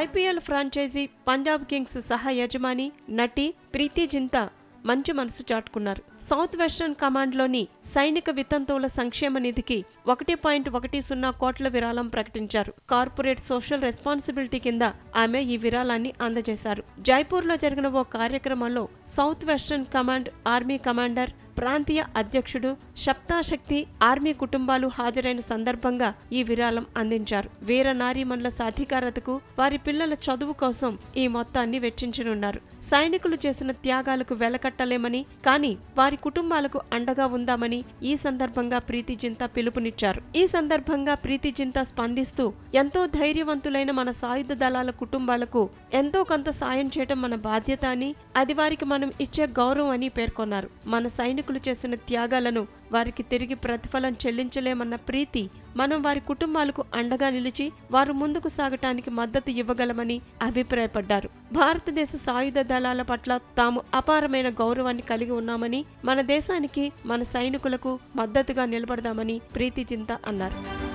IPL franchise Punjab Kings సహ యజమాని నటి ప్రీతి జింతా మంచి మనసు చాటుకున్నారు. సౌత్ వెస్టర్న్ కమాండ్లోని సైనిక వితంతువుల సంక్షేమ నిధికి ఒకటి పాయింట్ ఒకటి సున్నా కోట్ల విరాళం ప్రకటించారు. కార్పొరేట్ సోషల్ రెస్పాన్సిబిలిటీ కింద ఆమె ఈ విరాళాన్ని అందజేశారు. జైపూర్లో జరిగిన ఓ కార్యక్రమంలో south western command army commander ప్రాంతీయ అధ్యక్షుడు సప్తాశక్తి ఆర్మీ కుటుంబాలు హాజరైన సందర్భంగా ఈ విరాళం అందించారు. వీర నారీమణుల సాధికారతకు వారి పిల్లల చదువు కోసం ఈ మొత్తాన్ని వెచ్చించనున్నారు. సైనికులు చేసిన త్యాగాలకు వెలకట్టలేమని కానీ వారి కుటుంబాలకు అండగా ఉందామని ఈ సందర్భంగా ప్రీతి జింతా పిలుపునిచ్చారు. ఈ సందర్భంగా ప్రీతి జింతా స్పందిస్తూ ఎంతో ధైర్యవంతులైన మన సాయుధ దళాల కుటుంబాలకు ఎంతో కొంత సాయం చేయడం మన బాధ్యత అని అది వారికి మనం ఇచ్చే గౌరవం అని పేర్కొన్నారు. మన సైనికులు చేసిన త్యాగాలను వారికి తిరిగి ప్రతిఫలం చెల్లించలేమన్న ప్రీతి మనం వారి కుటుంబాలకు అండగా నిలిచి వారు ముందుకు సాగటానికి మద్దతు ఇవ్వగలమని అభిప్రాయపడ్డారు. భారతదేశ సాయుధ దళాల పట్ల తాము అపారమైన గౌరవాన్ని కలిగి ఉన్నామని మన దేశానికి మన సైనికులకు మద్దతుగా నిలబడదామని ప్రీతి చింత అన్నారు.